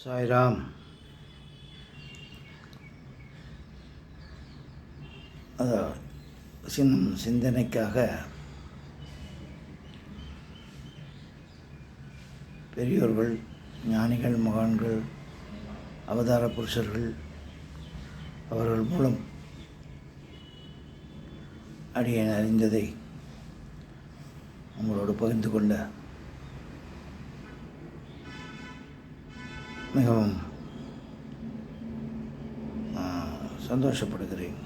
சாய்ராம். அது சின் சிந்தனைக்காக பெரியோர்கள் ஞானிகள் மகான்கள் அவதார புருஷர்கள் அவர்கள் மூலம் அடியேன் அறிந்ததை உங்களோடு பகிர்ந்து கொண்ட மிகவும் சந்தோஷப்படுகிறேன்.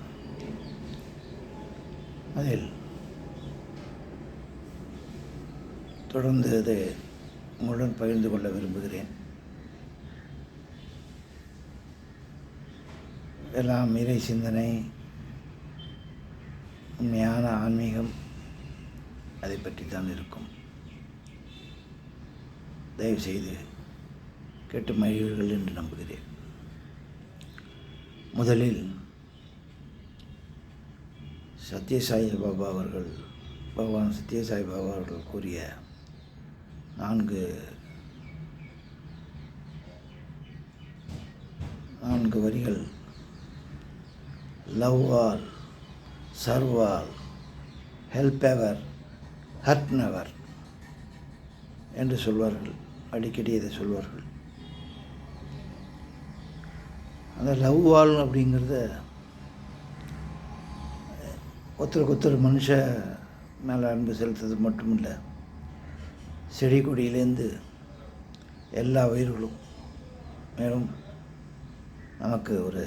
அதில் தொடர்ந்து அதை உங்களுடன் பகிர்ந்து கொள்ள விரும்புகிறேன். எல்லாம் இறை சிந்தனை உண்மையான ஆன்மீகம் அதை பற்றி தான் இருக்கும். தயவு செய்து கேட்டு மகிழ்வீர்கள் என்று நம்புகிறேன். முதலில் சத்யசாயி பாபா அவர்கள் பகவான் சத்யசாயி பாபா அவர்கள் கூறிய நான்கு நான்கு வரிகள். Love all serve all help ever hurt never என்று சொல்வார்கள். அடிக்கடி இதை சொல்வார்கள். அந்த லவ் வால் அப்படிங்கிறத ஒருத்தருக்கு ஒருத்தர் மனுஷ மேலே அன்பு செலுத்துறது மட்டும் இல்லை செடி கொடியிலேருந்து எல்லா உயிர்களும் மேலும் நமக்கு ஒரு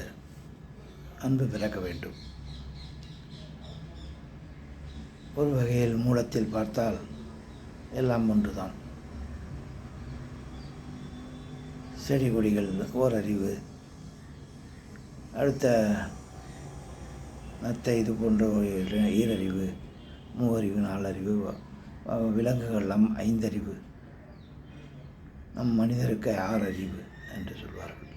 அன்பு பிறக்க வேண்டும். ஒரு வகையில் மூலத்தில் பார்த்தால் எல்லாம் ஒன்றுதான். செடி கொடிகள் ஓரறிவு அடுத்த நத்தை இது போன்ற ஈரறிவு மூவறிவு நாலறிவு விலங்குகள்லாம் ஐந்தறிவு நம் மனிதருக்கு ஆறறிவு என்று சொல்வார்கள்.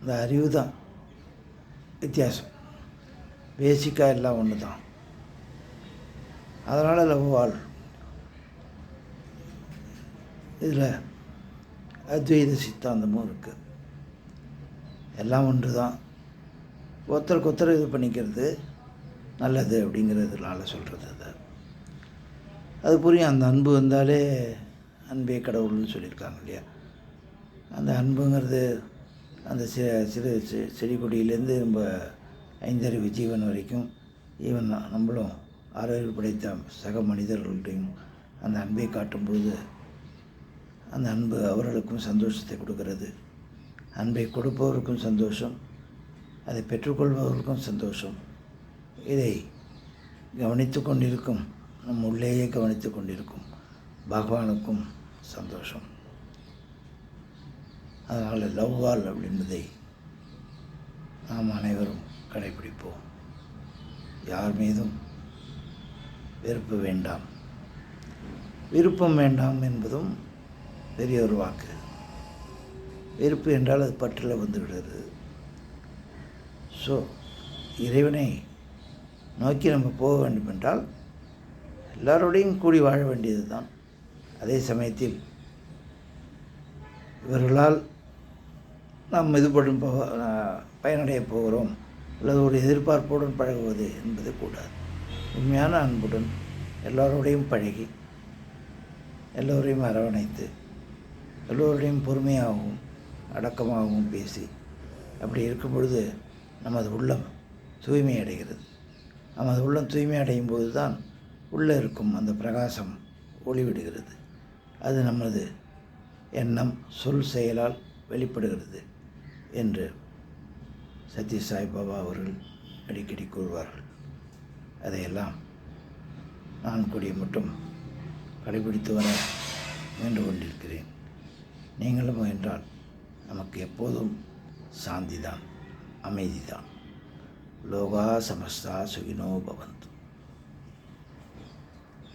இந்த அறிவு தான் வித்தியாசம். பேசிக்காக எல்லாம் ஒன்று தான். அதனால் லவ்வால் இதில் அத்வைத சித்தாந்தமும் இருக்குது எல்லாம் ஒன்று தான் ஒருத்தருக்கு ஒருத்தர் இது பண்ணிக்கிறது நல்லது அப்படிங்கிறதுனால சொல்கிறது அதை. அது புரியும். அந்த அன்பு வந்தாலே அன்பே கடவுள்னு சொல்லியிருக்காங்க இல்லையா? அந்த அன்புங்கிறது அந்த சி சிறு செடி கொடியிலேருந்து நம்ம ஐந்தறிவு ஜீவன் வரைக்கும் ஈவன் நம்மளும் ஆரோக்கிய படைத்த சக மனிதர்கள்டையும் அந்த அன்பை காட்டும் பொழுது அந்த அன்பு அவர்களுக்கும் சந்தோஷத்தை கொடுக்கறது. அன்பை கொடுப்பவருக்கும் சந்தோஷம் அதை பெற்றுக்கொள்பவருக்கும் சந்தோஷம். இதை கவனித்து கொண்டிருக்கும் நம் உள்ளேயே கவனித்து கொண்டிருக்கும் பகவானுக்கும் சந்தோஷம். அதனால் லவ் வால் அப்படின்றதை நாம் அனைவரும் கடைபிடிப்போம். யார் மீதும் வெறுப்பு வேண்டாம். விருப்பம் வேண்டாம் என்பதும் பெரிய ஒரு வாக்கு. வெறுப்பு என்றால் அது பற்றில் வந்துவிடுறது ஸோ இறைவனை நோக்கி நம்ம போக வேண்டும் என்றால் எல்லாரோடையும் கூடி வாழ வேண்டியது தான். அதே சமயத்தில் இவர்களால் நாம் இதுபடும் போக பயனடைய போகிறோம். அல்லது ஒரு எதிர்பார்ப்புடன் பழகுவது என்பது கூடாது. உண்மையான அன்புடன் எல்லோரோடையும் பழகி எல்லோரையும் அரவணைத்து எல்லோருடையும் பொறுமையாகவும் அடக்கமாகவும் பேசி அப்படி இருக்கும் பொழுது நமது உள்ளம் தூய்மை அடைகிறது. நமது உள்ளம் தூய்மை அடையும் போது தான் உள்ளே இருக்கும் அந்த பிரகாசம் ஒளிவிடுகிறது. அது நமது எண்ணம் சொல் செயலால் வெளிப்படுகிறது என்று சத்ய சாய்பாபா அவர்கள் அடிக்கடி கூறுவார்கள். அதையெல்லாம் நான் கூடிய மட்டும் கடைபிடித்து வர முயன்று கொண்டிருக்கிறேன் நீங்களும் முயன்றால் நமக்கு எப்போதும் சாந்தி தான் அமைதி தான் லோகா சமஸ்தா சுகினோ பவந்து.